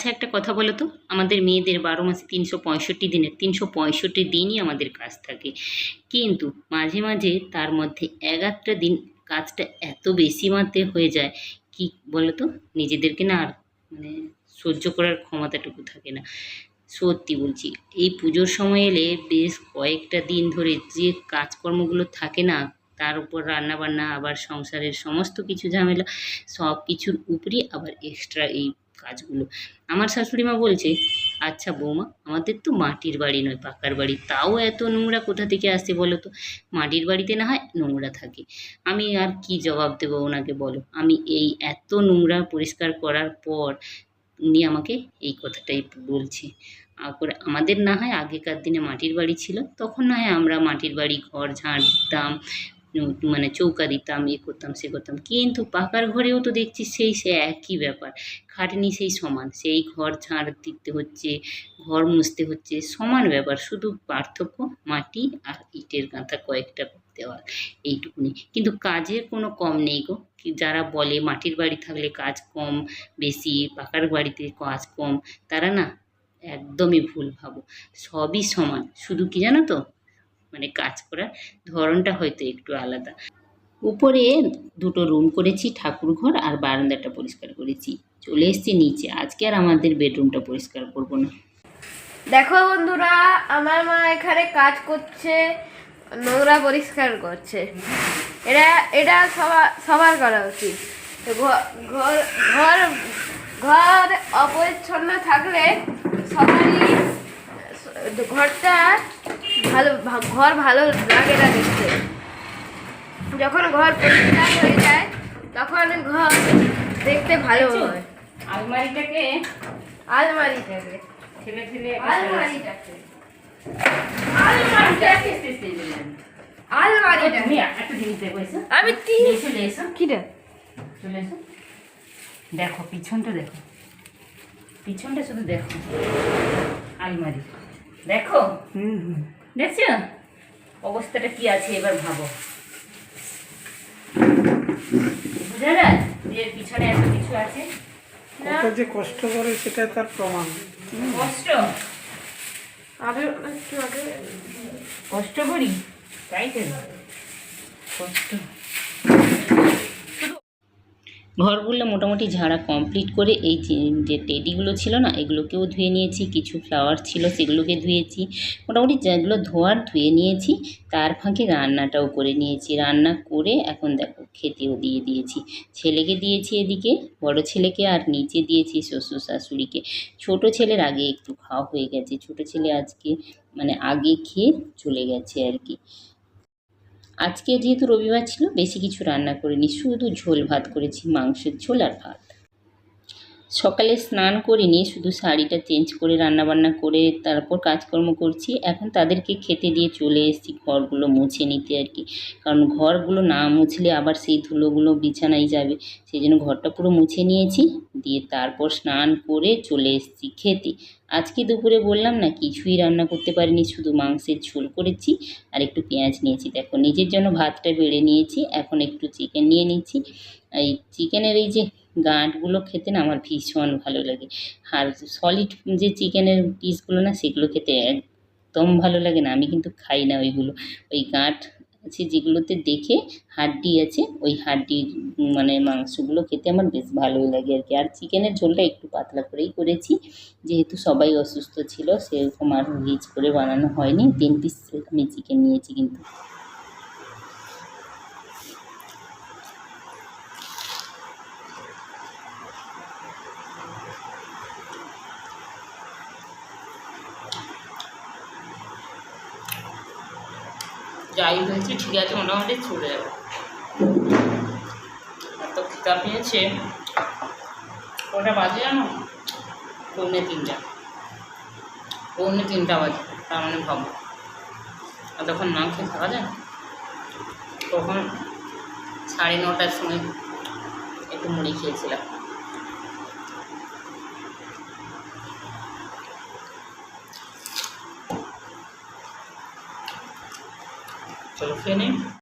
আচ্ছা একটা কথা বলো তো? আমাদের মেয়েদের বারো মাসে তিনশো পঁয়ষট্টি দিনের তিনশো পঁয়ষট্টি দিনই আমাদের কাজ থাকে। কিন্তু মাঝে মাঝে তার মধ্যে এক এগারোটা দিন কাজটা এত বেশি মাত্রায় হয়ে যায় কি বলো তো? নিজেদেরকে না আর মানে সহ্য করার ক্ষমতাটুকু থাকে না। সত্যি বলছি, এই পুজোর সময় এলে বেশ কয়েকটা দিন ধরে যে কাজকর্মগুলো থাকে না, তার উপর রান্নাবান্না, আবার সংসারের সমস্ত কিছু ঝামেলা সব কিছুর উপরই আবার এক্সট্রা এই কাজগুলো। আমার শাশুড়ি মা বলছে আচ্ছা বৌমা, আমাদের তো মাটির বাড়ি নয়, পাকার বাড়ি। তাও এত নোংরা কোথা থেকে আসে বলো তো? মাটির বাড়িতে না হয় নোংরা থাকে। আমি আর কি জবাব দেবো ওনাকে বলো? আমি এই এত নোংরা পরিষ্কার করার পর উনি আমাকে এই কথাটাই বলছে। করে আমাদের না হয় আগেকার দিনে মাটির বাড়ি ছিল, তখন না হয় আমরা মাটির বাড়ি, ঘর ঝাঁট দিতাম মানে চৌকা দিতাম এ করতাম, সে করতাম। কিন্তু পাকার ঘরেও তো দেখছি সেই, সে একই ব্যাপার। খাটনি সেই সমান, সেই ঘর ঝাড় দিতে হচ্ছে, ঘর মুছতে হচ্ছে, সমান ব্যাপার। শুধু পার্থক্য মাটি আর ইটের গাঁথা কয়েকটা দেওয়াল এইটুকুনি। কিন্তু কাজের কোনো কম নেই গো। যারা বলে মাটির বাড়ি থাকলে কাজ কম, বেশি, পাকার বাড়িতে কাজ কম, তারা না একদমই ভুল ভাবো। সবই সমান। শুধু কি জানো তো? মানে কাজ করার ধরনটা হয়তো একটু আলাদা। উপরে দুটো রুম করেছি ঠাকুর ঘর আর বারান্দাটা পরিষ্কার করেছি। চলে এসেছি নিচে। আজকে আর আমাদের বেডরুমটা পরিষ্কার করব না। দেখো বন্ধুরা, আমার মা এখানে কাজ করছে, নোংরা পরিষ্কার করছে। এটা এটা সবার সবার করা উচিত। ঘর ঘর ঘর অপরিচ্ছন্ন থাকলে সবারই ঘরটা ভালো ঘর ভালো লাগে না দেখতে। যখন ঘর পরিষ্কার হয়ে যায় তখন ঘর দেখতে ভালো হয়। আলমারিটাকে আলমারিটাকে। ঠেলে ঠেলে আলমারিটাকে। একটা জিনিস দেখো আমি তিন চলে এসো। চলে এসো। দেখো পিছনটা দেখো। পিছনটা শুধু দেখো। আলমারি। দেখো? দেখছ? অবস্থাটা কি আছে এবার ভাবো। বুঝা যায় যে এর পিছনে এত কিছু আছে? কত যে কষ্ট করে সেটা তার প্রমাণ। কষ্ট? আগে একটু আগে। কষ্ট করি? তাই তো? কষ্ট। ঘরগুলো মোটামুটি ঝাড়া কমপ্লিট করে এই যে টেডিগুলো ছিল না, এগুলোকেও ধুয়ে নিয়েছি, কিছু ফ্লাওয়ার ছিল সেগুলোকে ধুয়েছি। মোটামুটি যেগুলো ধোয়ার ধুয়ে নিয়েছি, তার ফাঁকে রান্নাটাও করে নিয়েছি। রান্না করে এখন দেখো খেতেও দিয়ে দিয়েছি। ছেলেকে দিয়েছি এদিকে, বড় ছেলেকে আর নিচে দিয়েছি শ্বশুর শাশুড়িকে। ছোট ছেলের আগে একটু খাওয়া হয়ে গেছে। ছোট ছেলে আজকে মানে আগে খেয়ে চলে গেছে আর কি। আজকে যেহেতু রবিবার ছিল, বেশি কিছু রান্না করিনি, শুধু ঝোল ভাত করেছি, মাংসের ঝোল আর ভাত। সকালে স্নান করিনি শুধু শাড়িটা চেঞ্জ করে রান্না বান্না করে তারপর কাজকর্ম করছি। এখন তাদেরকে খেতে দিয়ে চলে এসেছি, ঘরগুলো মুছে নিতে আর কি। কারণ ঘরগুলো না মুছলে আবার সেই ধুলোগুলো বিছানায় যাবে। সেই জন্য ঘরটা পুরো মুছে নিয়েছি। দিয়ে তারপর স্নান করে চলে এসেছি খেতে। আজকে দুপুরে বললাম না, কিছুই রান্না করতে পারিনি, শুধু মাংসের ঝোল করেছি আর একটু পেঁয়াজ নিয়েছি। দেখো, নিজের জন্য ভাতটা বেড়ে নিয়েছি, এখন একটু চিকেন নিয়ে নিচ্ছি। এই চিকেনের এই যে গাঁটগুলো খেতে না আমার ভীষণ ভালো লাগে। আর সলিড যে চিকেনের পিসগুলো না, সেগুলো খেতে একদম ভালো লাগে না। আমি কিন্তু খাই না ওইগুলো। ওই গাঁট আছে যেগুলোতে দেখে হাড্ডি আছে, ওই হাড্ডির মানে মাংসগুলো খেতে আমার বেশ ভালোই লাগে আর কি। আর চিকেনের ঝোলটা একটু পাতলা করেই করেছি। যেহেতু সবাই অসুস্থ ছিল, সেরকম আর রিচ করে বানানো হয়নি। তিন পিস আমি চিকেন নিয়েছি কিন্তু। যাই হয়েছে ঠিক আছে, মোটামুটি চলে যাবে। এত খিদা পেয়েছে। কটা বাজে জানো? পৌনে তিনটা। পৌনে তিনটা বাজে, তার মানে ভাবো। তখন না খেয়ে থাকা যায়? তখন সাড়ে নটার সময় একটু মুড়ি খেয়েছিলাম। চলো খেয়ে নিই